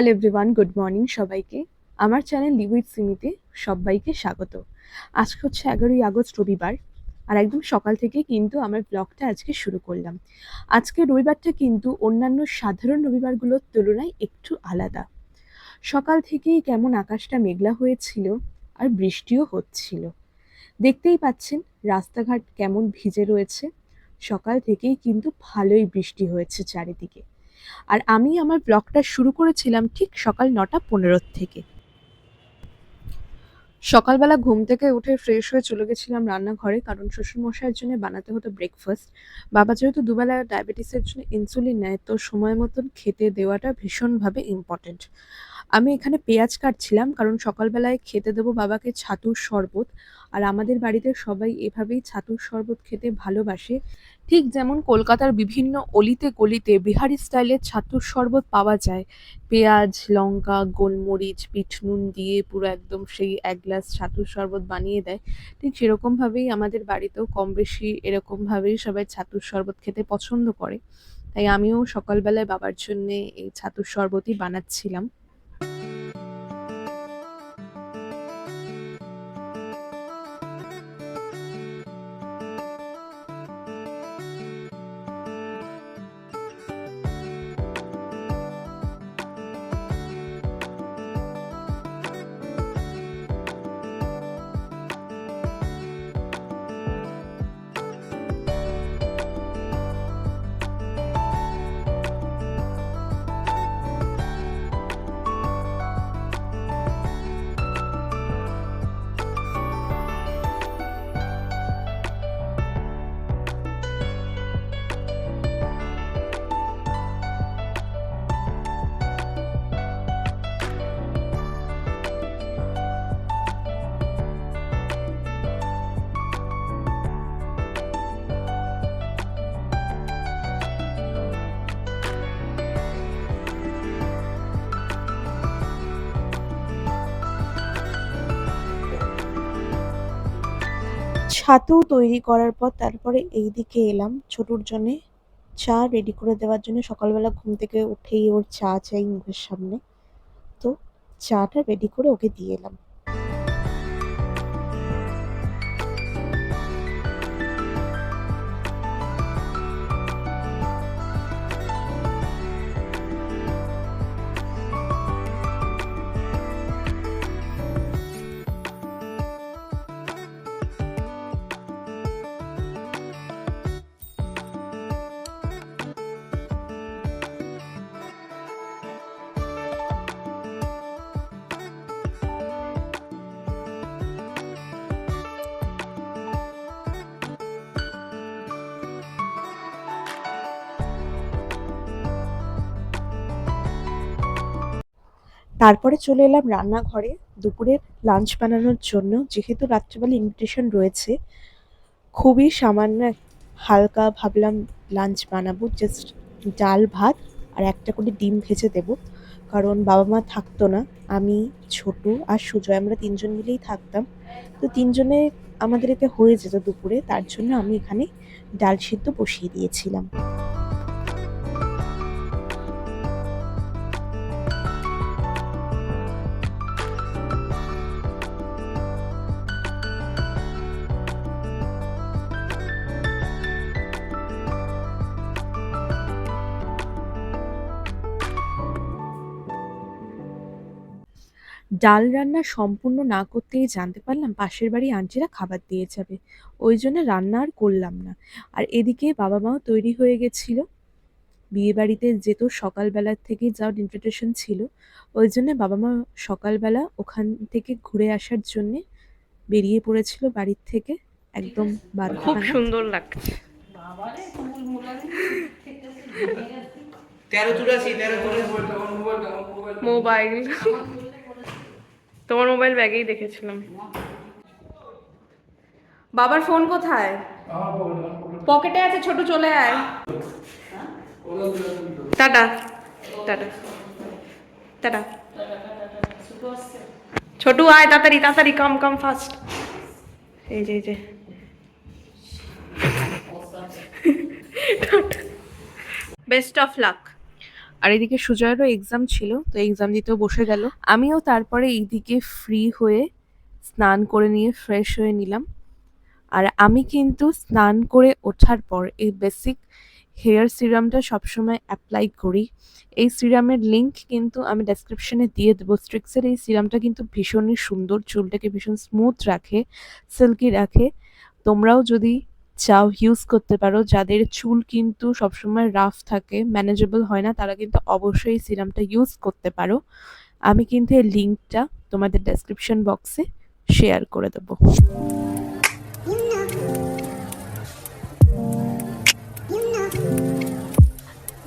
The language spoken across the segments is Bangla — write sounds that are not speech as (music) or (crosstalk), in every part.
হ্যালো এভরিওয়ান গুড মর্নিং সবাইকে। আমার চ্যানেল লিভ উইথ সিমিতে সবাইকে স্বাগত। আজকে হচ্ছে এগারোই আগস্ট রবিবার, আর একদম সকাল থেকে কিন্তু আমার ব্লগটা আজকে শুরু করলাম। আজকে রবিবারটা কিন্তু অন্যান্য সাধারণ রবিবারগুলোর তুলনায় একটু আলাদা। সকাল থেকেই কেমন আকাশটা মেঘলা হয়েছিল আর বৃষ্টিও হচ্ছিল। দেখতেই পাচ্ছেন রাস্তাঘাট কেমন ভিজে রয়েছে। সকাল থেকেই কিন্তু ভালোই বৃষ্টি হয়েছে চারিদিকে। আর আমি আমার ব্লগটা শুরু করেছিলাম ঠিক সকাল নটা পনেরোর থেকে। সকালবেলা ঘুম থেকে উঠে ফ্রেশ হয়ে চলে গেছিলাম রান্নাঘরে কারণ শ্বশুরমশাইয়ের জন্য বানাতে হতো ব্রেকফাস্ট বাবা যেহেতু দুবেলা ডায়াবেটিসের জন্য ইনসুলিন নেয়, তো সময় মতন খেতে দেওয়াটা ভীষণভাবে ইম্পর্টেন্ট আমি এখানে পেঁয়াজ কাটছিলাম, কারণ সকালবেলায় খেতে দেবো বাবাকে ছাতুর শরবত। আর আমাদের বাড়িতে সবাই এভাবেই ছাতুর শরবত খেতে ভালোবাসে। ঠিক যেমন কলকাতার বিভিন্ন অলিতে গলিতে বিহারি স্টাইলের ছাতুর শরবত পাওয়া যায়। পেঁয়াজ, লঙ্কা, গোলমরিচ বিট নুন দিয়ে পুরো একদম সেই এক গ্লাস ছাতুর শরবত বানিয়ে দেয়। ঠিক সেরকমভাবেই আমাদের বাড়িতেও কম বেশি এরকমভাবেই সবাই ছাতুর শরবত খেতে পছন্দ করে। তাই আমিও সকালবেলায় বাবার জন্যে এই ছাতুর শরবতই বানাচ্ছিলাম। ছাতু তৈরি করার পর তারপরে এই দিকে এলাম। ছোটুর জন্যে চা রেডি করে দেওয়ার জন্য সকালবেলা ঘুম থেকে উঠেই ওর চা চাই মুখের সামনে। তো চাটা রেডি করে ওকে দিয়ে এলাম। তারপরে চলে এলাম রান্নাঘরে। দুপুরের লাঞ্চ বানানোর জন্য যেহেতু রাত্রিবেলা ইনভিটেশন রয়েছে, খুবই সামান্য হালকা ভাবলাম লাঞ্চ বানাবো জাস্ট ডাল, ভাত আর একটা করে ডিম ভেজে দেব। কারণ বাবা মা থাকতো না, আমি ছোটু আর সুজয়, আমরা তিনজন মিলেই থাকতাম। তো তিনজনে আমাদের এতে হয়ে যেত দুপুরে, তার জন্য আমি এখানে ডাল সিদ্ধ বসিয়ে দিয়েছিলাম। ডাল রান্না সম্পূর্ণ না করতেই জানতে পারলাম পাশের বাড়ি আন্টিরা খাবার দিয়ে যাবে। ওই জন্য রান্না আর করলাম না। আর এদিকে বাবা মাও তৈরি হয়ে গেছিল। বিয়ে বাড়িতে যেত সকালবেলার থেকে যাওয়ার ইনভিটেশন ছিল। ওই জন্য বাবা মা সকালবেলা ওখান থেকে ঘুরে আসার জন্যে বেরিয়ে পড়েছিল বাড়ির থেকে। একদম খুব সুন্দর লাগছে। মোবাইল। তোমার মোবাইল ব্যাগেই দেখেছিলাম। বাবার ফোন কোথায়? পকেটে আছে ছোট চলে আয়। Tata tata tata. ছোটু আয় তাড়াতাড়ি তাড়াতাড়ি কাম কাম ফাস্ট এই যে এই যে। বেস্ট অফ লাক আর এদিকে সুজয়েরও এক্সাম ছিল, তো এক্সাম দিতেও বসে গেল। আমিও তারপরে এইদিকে ফ্রি হয়ে স্নান করে নিয়ে ফ্রেশ হয়ে নিলাম। আর আমি কিন্তু স্নান করে ওঠার পর এই বেসিক হেয়ার সিরামটা সবসময় অ্যাপ্লাই করি। এই সিরামের লিংক কিন্তু আমি ডেসক্রিপশনে দিয়ে দেবো। স্ট্রিক্সের এই সিরামটা কিন্তু ভীষণই সুন্দর, চুলটাকে ভীষণ স্মুথ রাখে সিল্কি রাখে। তোমরাও যদি চাও ইউজ করতে পারো। যাদের চুল কিন্তু সবসময় রাফ থাকে ম্যানেজেবল হয় না, তারা কিন্তু অবশ্যই সিরামটা ইউজ করতে পারো। আমি কিন্তু এই লিঙ্কটা তোমাদের ডেসক্রিপশন বক্সে শেয়ার করে দেবো।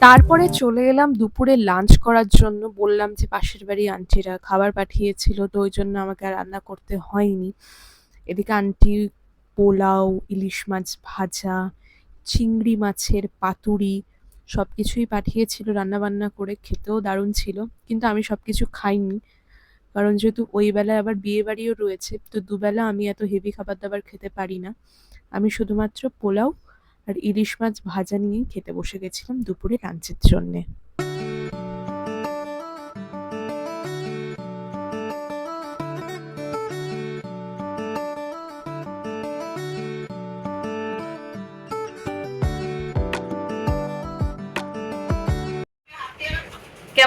তারপরে চলে এলাম দুপুরে লাঞ্চ করার জন্য। বললাম যে পাশের বাড়ি আন্টিরা খাবার পাঠিয়েছিল, তো ওই জন্য আমাকে আর রান্না করতে হয়নি। এদিকে আন্টি পোলাও, ইলিশ মাছ ভাজা, চিংড়ি মাছের পাতুরি সব কিছুই পাঠিয়েছিল রান্না বান্না করে, খেতেও দারুণ ছিল, কিন্তু আমি সব কিছু খাইনি। কারণ যেহেতু ওই বেলায় আবার বিয়ে বাড়িও রয়েছে, তো দুবেলা আমি এত হেভি খাবার দাবার খেতে পারি না। আমি শুধুমাত্র পোলাও আর ইলিশ মাছ ভাজা নিয়েই খেতে বসে গেছিলাম দুপুরে লাঞ্চের জন্যে।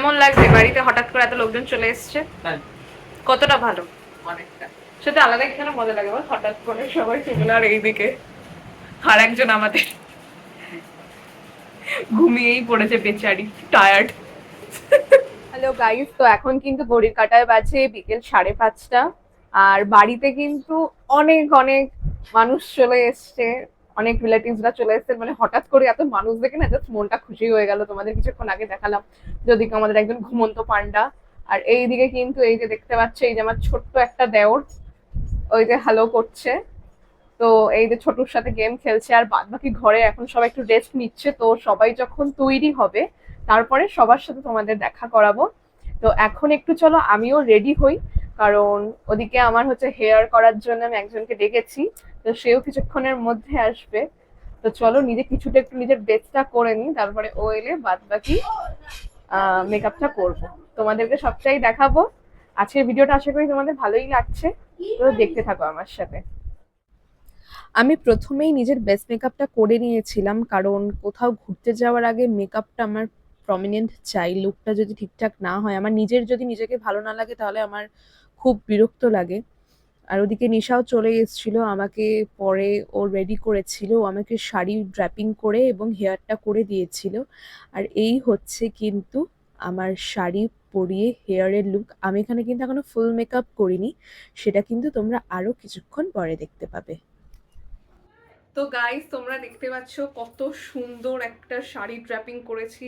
কেমন লাগছে? বাড়িতে হঠাৎ করে এত লোকজন চলে এসছে? কতটা ভালো? অনেকটা। সেটা আলাদা এখানে মজা লাগে বল হঠাৎ করে সবাই চলে আর এইদিকে। আর একজন আমাদের ঘুমিয়েই পড়েছে বেচারি টায়ার্ড হ্যালো গাইস তো এখন কিন্তু ঘড়ির কাটায় বাজে বিকেল সাড়ে পাঁচটা। আর বাড়িতে কিন্তু অনেক অনেক মানুষ চলে এসছে। অনেক রিলেটিভসরা চলে এসছে মানে হঠাৎ করে এত মানুষ দেখে না জাস্ট মনটা খুশি হয়ে গেল। তোমাদের কিছুক্ষণ আগে দেখালাম যদি আমাদের একজন ঘুমন্ত পান্ডা। আর এইদিকে কিন্তু এই যে দেখতে পাচ্ছ, এই যে আমার ছোট্ট একটা দেওর, ওই যে হ্যালো করছে। তো এই যে ছোটুর সাথে গেম খেলছে, আর বাদ বাকি ঘরে এখন সবাই একটু রেস্ট নিচ্ছে। তো সবাই যখন তৈরি হবে, তারপরে সবার সাথে তোমাদের দেখা করাবো। তো এখন একটু চলো, আমিও রেডি হই। কারণ ওদিকে আমার হচ্ছে হেয়ার করার জন্য আমি একজনকে ডেকেছি, তো সেও কিছুক্ষণের মধ্যে আসবে। তো চলো নিজে কিছুটা একটু নিজের বেস্টটা করে নিই, তারপরে ও এলে বাদ বাকি মেকআপটা করব। তোমাদেরকে সবটাই দেখাবো। আজকের ভিডিওটা আশা করি তোমাদের ভালোই লাগছে। তো দেখতে থাকো আমার সাথে। আমি প্রথমেই নিজের বেস্ট মেকআপটা করে নিয়েছিলাম, কারণ কোথাও ঘুরতে যাওয়ার আগে মেকআপটা আমার প্রমিনেন্ট চাই লুকটা যদি ঠিকঠাক না হয়, আমার নিজের যদি নিজেকে ভালো না লাগে, তাহলে আমার খুব বিরক্ত লাগে। আর ওদিকে নিশাও চলে এসেছিল, আমাকে পরে ও রেডি করেছিল আমাকে শাড়ি ড্র্যাপিং করে এবং হেয়ারটা করে দিয়েছিল। আর এই হচ্ছে কিন্তু আমার শাড়ি পরিয়ে হেয়ারের লুক আমি এখানে কিন্তু এখনও ফুল মেকআপ করিনি, সেটা কিন্তু তোমরা আরও কিছুক্ষণ পরে দেখতে পাবে। তো গাইস তোমরা দেখতে পাচ্ছ কত সুন্দর একটা শাড়ি ড্র্যাপিং করেছি।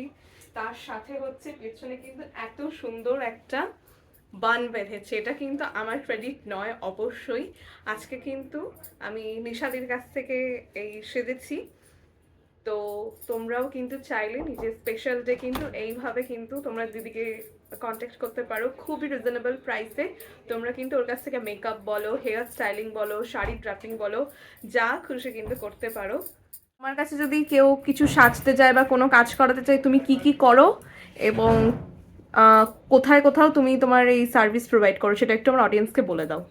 তার সাথে হচ্ছে পেছনে কিন্তু এত সুন্দর একটা বান বেঁধেছে। এটা কিন্তু আমার ক্রেডিট নয়, অবশ্যই। আজকে কিন্তু আমি নিশাদির কাছ থেকে এই সেজেছি। তো তোমরাও কিন্তু চাইলে নিজের স্পেশাল ডে কিন্তু এইভাবে কিন্তু তোমরা দিদিকে কন্ট্যাক্ট করতে পারো। খুবই রিজনেবল প্রাইসে তোমরা কিন্তু ওর কাছ থেকে মেকআপ বলো হেয়ার স্টাইলিং বলো, শাড়ি ড্রাপিং বলো, যা খুশি কিন্তু করতে পারো। আমার কাছে যদি কেউ কিছু সাজতে যায় বা কোনো কাজ করাতে চায়, তুমি কি কি করো? এবং কোথায় কোথাও তুমি তোমার এই সার্ভিস প্রোভাইড করো সেটা একটু আমার অডিয়েন্সকে বলে দাও।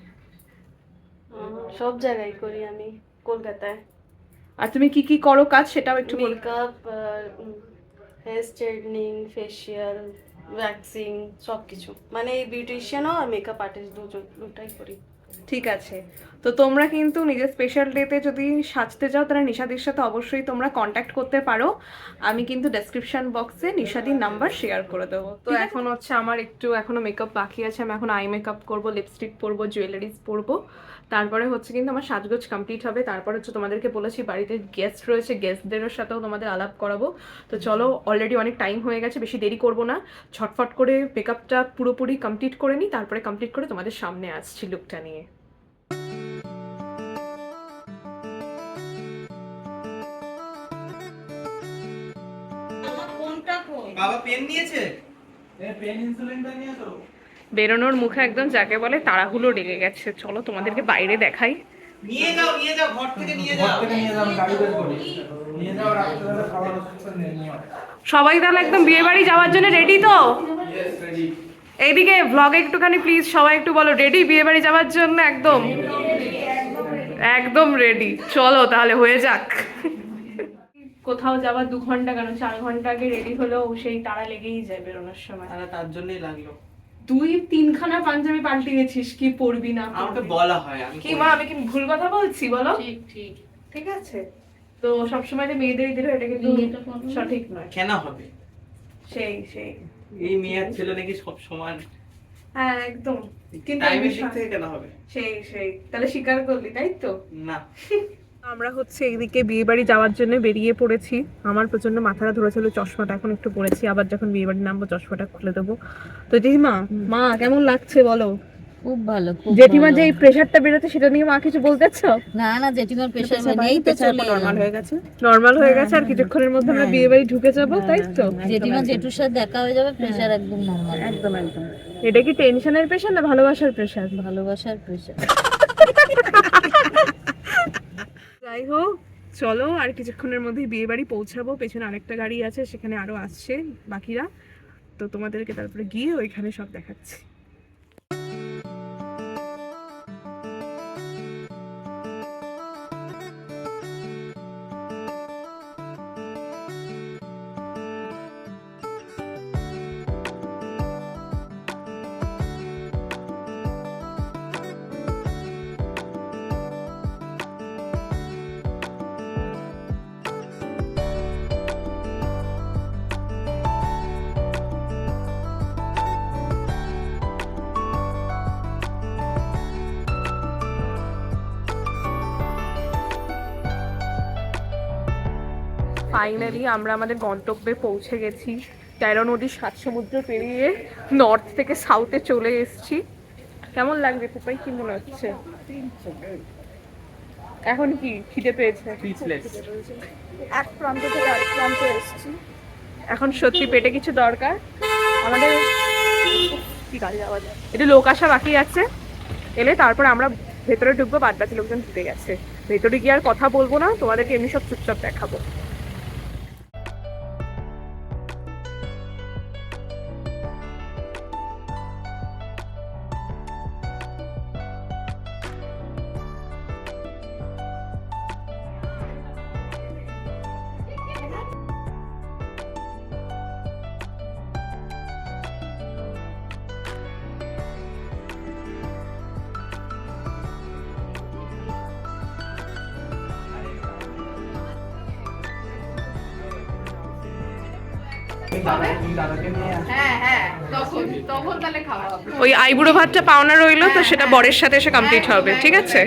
সব জায়গায় করি আমি কলকাতায়। আর তুমি কি কি করো কাজ সেটাও একটু বলো makeup hair straightening facial waxing সব কিছু মানে বিউটিশিয়ানও আর মেকআপ আর্টিস্ট দুজন দুটাই করি। ঠিক আছে। তো তোমরা কিন্তু নিজের স্পেশাল ডেতে যদি সাজতে চাও তাহলে নিশাদির সাথে অবশ্যই তোমরা কন্ট্যাক্ট করতে পারো। আমি কিন্তু ডেসক্রিপশন বক্সে নিশাদির নাম্বার শেয়ার করে দেবো। তো এখন হচ্ছে আমার একটু এখনও মেকআপ বাকি আছে। আমি এখন আই মেকআপ করব লিপস্টিক পরবো জুয়েলারিজ পরবো। তারপরে হচ্ছে কিন্তু আমার সাজগোজ কমপ্লিট হবে। তারপরে হচ্ছে তোমাদেরকে বলেছি বাড়িতে গেস্ট রয়েছে গেস্টদের সাথেও তোমাদের আলাপ করাবো। তো চলো অলরেডি অনেক টাইম হয়ে গেছে বেশি দেরি করব না। ছটফট করে মেকআপটা পুরোপুরি কমপ্লিট করে নিই তারপরে কমপ্লিট করে তোমাদের সামনে আসছি লুকটা নিয়ে। বাবা পেন নিয়েছে? বেরোনোর মুখে একদম যাকে বলে তাড়াহুলো লেগে গেছে। চলো তোমাদেরকে বাইরে দেখাই। নিয়ে যাও নিয়ে যাও ঘর থেকে নিয়ে যাও। নিয়ে যাও গাড়ি বের করি। নিয়ে যাও খাবার ওষুধ নিয়ে নিও সবাই তাহলে একদম বিয়ে বাড়ি যাওয়ার জন্য রেডি তো? এইদিকে ভ্লগে একটুখানি প্লিজ সবাই একটু বলো রেডি বিয়ে বাড়ি যাওয়ার জন্য একদম? একদম রেডি চলো তাহলে হয়ে যাক। কোথাও যাওয়ার দু ঘণ্টা কেন? চার ঘণ্টা আগে রেডি হলেও সেই তারা লেগেই যায় বেরোনোর সময়। তারা তার জন্যই লাগল। তুই তিনখানা পাঞ্জাবি পাল্টিয়েছিস কি পরবি না আমাকে বলা হয় আমি কি মা আমি কি ভুল কথা বলছি বলো? ঠিক ঠিক। ঠিক আছে। তো সবসময় যে মেয়েদের দিল এটা কিন্তু সঠিক নয়। কেন হবে? সেই সেই। এই মেয়ে আর ছেলে নাকি সব সমান। হ্যাঁ একদম। কিন্তু টাইমের আমি দিক থেকে কেন হবে? সেই সেই। তাহলে স্বীকার করলি তাই তো? না। (laughs) আমরা হচ্ছে এইদিকে বিয়ে বাড়ি যাওয়ার জন্য বেরিয়ে পড়েছি। আমার প্রচণ্ড মাথাটা ধরেছিল চশমাটা এখন একটু পড়েছি আবার যখন বিয়ে বাড়ি নামবো চশমাটা খুলে দেবো। তো জেঠিমা মা কেমন লাগছে বলো? খুব ভালো জেঠিমা যে এই বেরোতে সেটা নিয়ে মা কিছু বলতেছ না না জেঠিমার প্রেশার নেই তো নর্মাল হয়ে গেছে। নর্মাল হয়ে গেছে আর কিছুক্ষণের মধ্যে আমরা বিয়ে বাড়ি ঢুকে যাব তাই তো? জেঠিমা জেঠুর সাথে দেখা হয়ে যাবে প্রেশার একদম নর্মাল একদম একদম। এটা কি টেনশনের প্রেশার না ভালোবাসার প্রেশার ভালোবাসার প্রেশার (laughs) যাই হোক চলো আর কিছুক্ষণের মধ্যে বিয়ে বাড়ি পৌঁছাবো। পেছনে আরেকটা গাড়ি আছে, সেখানে আরও আসছে বাকিরা। তো তোমাদেরকে তারপরে গিয়ে ওইখানে সব দেখাচ্ছি। ফাইনালি আমরা আমাদের গন্তব্যে পৌঁছে গেছি। তেরো নদীর সাত সমুদ্র পেরিয়ে নর্থ থেকে সাউথে চলে এসেছি। কেমন লাগবে পুপাই কি মনে হচ্ছে? এখন কি? খিদে পেয়েছে? এক প্রান্ত থেকে আরেক প্রান্তে এসেছি। এখন সত্যি পেটে কিছু দরকার? আমাদের কি? কাজে যাওয়া যায়? একটু লোক আসা বাকি আছে। এলে তারপর আমরা ভেতরে ঢুকবো বাদ বাকি লোকজন ঢুকে গেছে। ভেতরে গিয়ে আর কথা বলব না তোমাদেরকে এমনি সব চুপচাপ দেখাবো। আইবুড়ো ভাতটা পাওনা রইল তো সেটা বরের সাথে এসে কমপ্লিট হবে ঠিক আছে?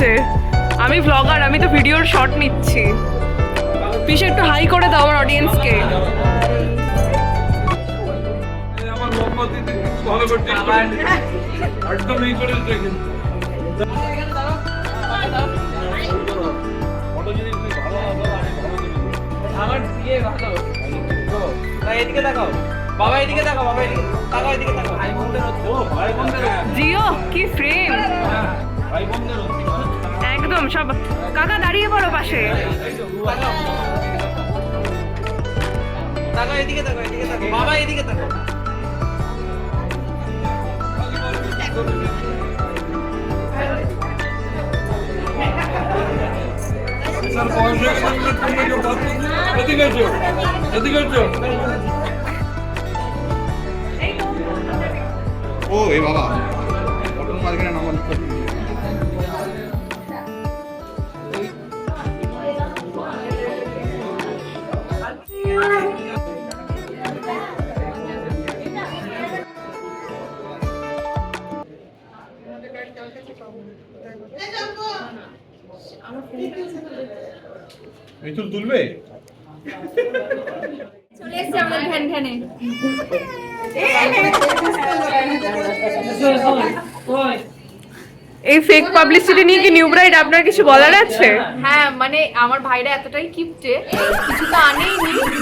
তুলছে আমি ভ্লগার আমি তো ভিডিওর শট নিচ্ছি। পিসে একটু হাই করে দাও আমার অডিয়েন্সকে আমার ভালো। এদিকে বাবা এদিকে বাবা এদিকে তাকাও এদিকে তাকাও। ভাই বোনদের জিও কি ফ্রেম ভাই বোনদের একদম সব কাকা দাঁড়িয়ে পড়ো পাশে। তাকাও এদিকে তাকাও এদিকে তাকাও। বাবা এদিকে তাকাও। স্যার বয়স হয়ে গেছে, তুমি কেউ বাদ এদিকে এসো, এদিকে এসো। ও এ বাবা। মিঠুন তুলবে? এই ফেক পাবলিসিটি নিয়ে কি নিউ ব্রাইড আপনার কিছু বলার আছে? হ্যাঁ মানে আমার ভাইরা এতটাই কিপটে কিছু তো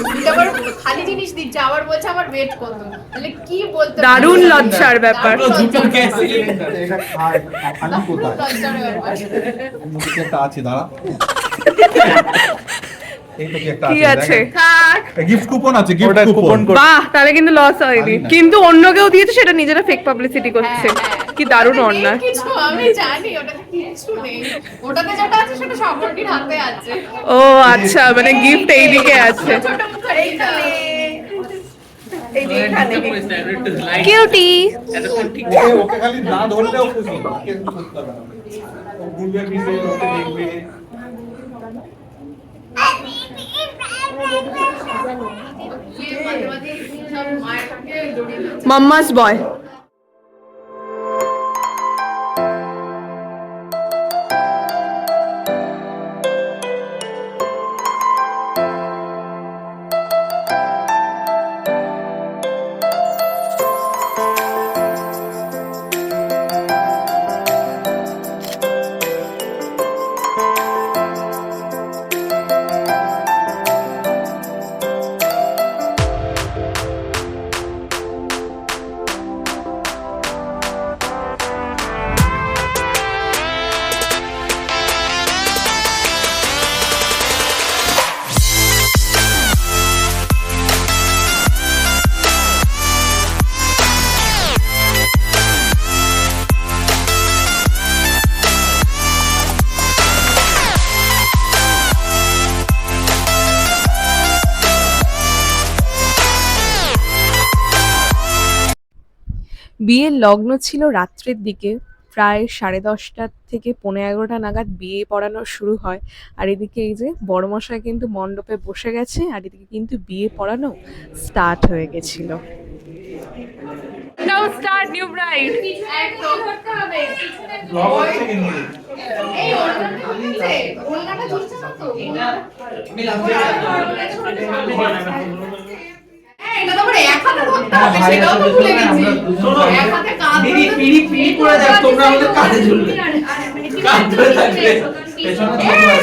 উল্টো আবার খালি জিনিস দিচ্ছে আবার বলছে আমার ওয়েট কত? তাহলে কি বলতে দারুণ লজ্জার ব্যাপার। এটা খায় আমি কোথায়? লজ্জার ব্যাপার। আছে দাঁড়া। (laughs) এই তো কি একটা কি আছে? থাক। গিফট কুপন আছে গিফট কুপন বাহ তাহলে কিন্তু লস হয়নি। কিন্তু অন্য কেউ দিয়েছে সেটা নিজেরা ফেক পাবলিসিটি করছে। হ্যাঁ, হ্যাঁ। কি দারুণ অন্যায় কিছু আমি জানি ওটাতে কিছু নেই। ওটাতে যেটা আছে সেটা সম্পর্কের হাতে আছে। ও আচ্ছা মানে গিফট এইদিকে আছে। ছোট কিউটি ওকে খালি না ধরলেও খুশি। কিছু করতে হবে না। ও ঘুরবে ফিরবে ওকে দেখবে। মাম্মাস বয় বিয়ের লগ্ন ছিল রাত্রের দিকে। প্রায় সাড়ে দশটা থেকে পনেরো এগারোটা নাগাদ বিয়ে পড়ানো শুরু হয়। আর এদিকে এই যে বড়মশাই কিন্তু মণ্ডপে বসে গেছে আর এদিকে কিন্তু বিয়ে পড়ানো স্টার্ট হয়ে গেছিল। নাও স্টার্ট নিউ ব্রাইড একদম করতে হবে এই এটা তো আবার এক হাতে ধরতে হবে সেটাও তো ভুলে গেছি। এক হাতে কাঁধ ধরতে পিড়ি পিড়ি পড়ে যাক তোমরা আমাদের কাঁধে ঝুলবে কাঁধ ধরে থাকবে পেছনে ঝুলবে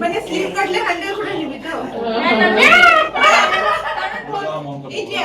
মানে স্লিপ কাটলে হ্যান্ডেল করে নিবি তো? এই যে (laughs)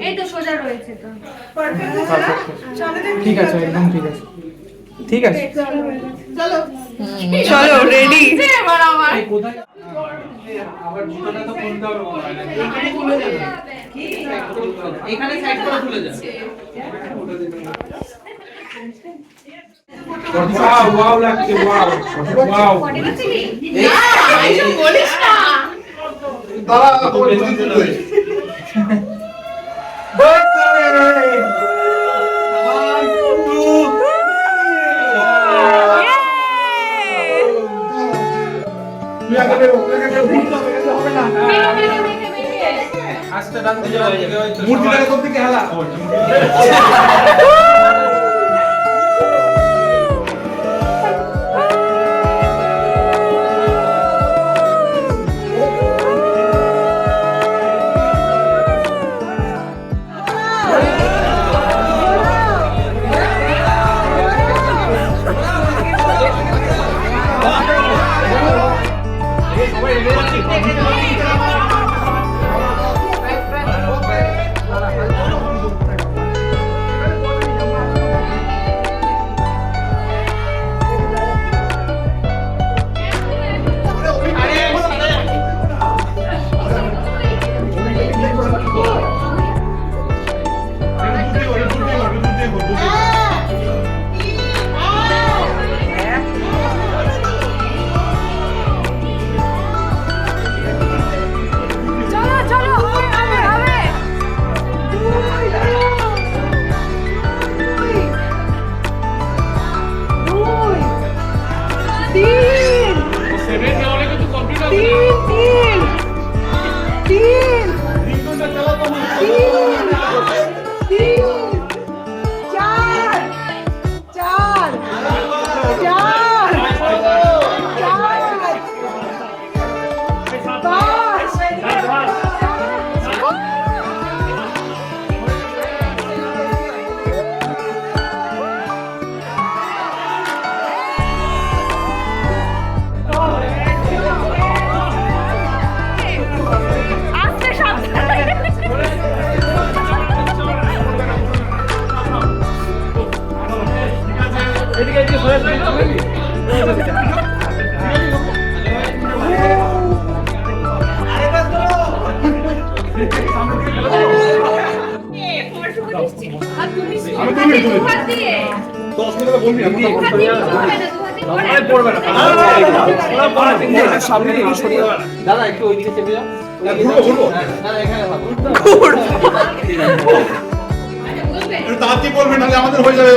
এই তো সোজা রয়েছে তো ঠিক আছে একদম ঠিক আছে। ঠিক আছে। চলো রেডি মনে হয় না এখানে সাইড করে যাবে ওয়াও ওয়াও লাগছে ওয়াও ওয়াও না আইসো বলিস না দাঁড়া থেকে হেলা দাদা একটু ওইদিকে চেপে যাও। ঘুরবো ঘুরবো একটু তাড়াতাড়ি বলবি নাহলে আমাদের হয়ে যাবে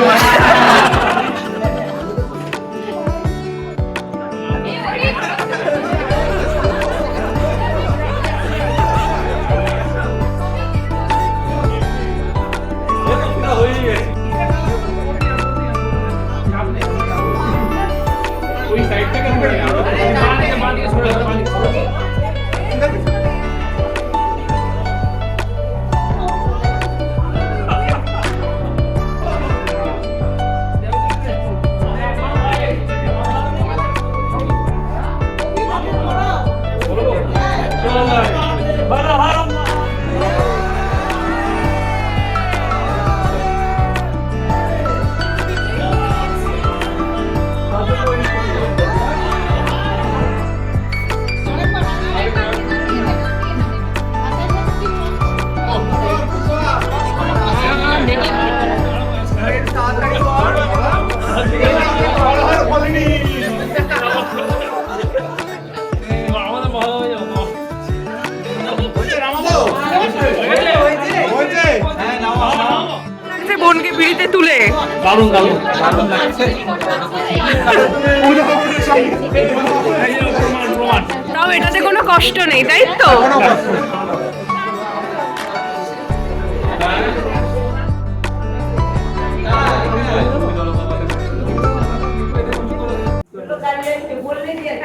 তাও এটাতে কোনো কষ্ট নেই, তাই তো?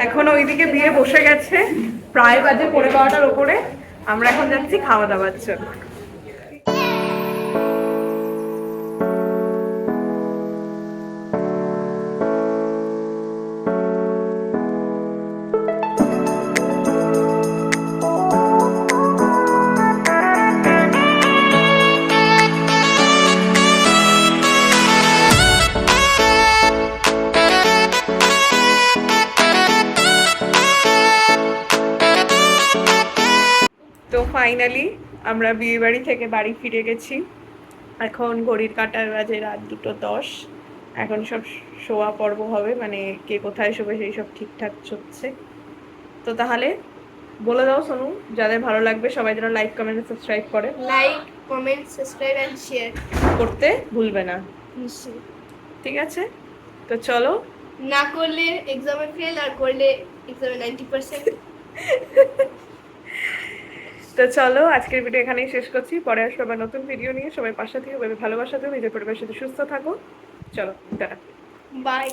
এখন ওইদিকে বিয়ে বসে গেছে, প্রায় বাজে পনেরো বারোটার ওপরে আমরা এখন যাচ্ছি খাওয়া দাওয়ার জন্য। ফাইনালি আমরা বিয়ে বাড়ি থেকে বাড়ি ফিরে গেছি। এখন ঘড়ির কাঁটার বাজে রাত দুটো দশ। এখন সব শোয়া পর্ব হবে মানে কে কোথায় শোবে সেই সব ঠিকঠাক চলছে। তো তাহলে বলে দাও সোনু যাদের ভালো লাগবে সবাই যেন লাইক কমেন্ট সাবস্ক্রাইব করে। Like comment subscribe and share করতে ভুলবে না। ঠিক আছে? তো চলো। না করলে এক্সামে ফেল আর করলে এক্সামে নাইনটি পার্সেন্ট তো চলো, আজকের ভিডিও এখানেই শেষ করছি। পরে আসব আবার নতুন ভিডিও নিয়ে। সবাই পাশে থেকে ভালোবাসা দিও, নিজের পরিবারের সাথে সুস্থ থাকো। চলো, টাটা। বাই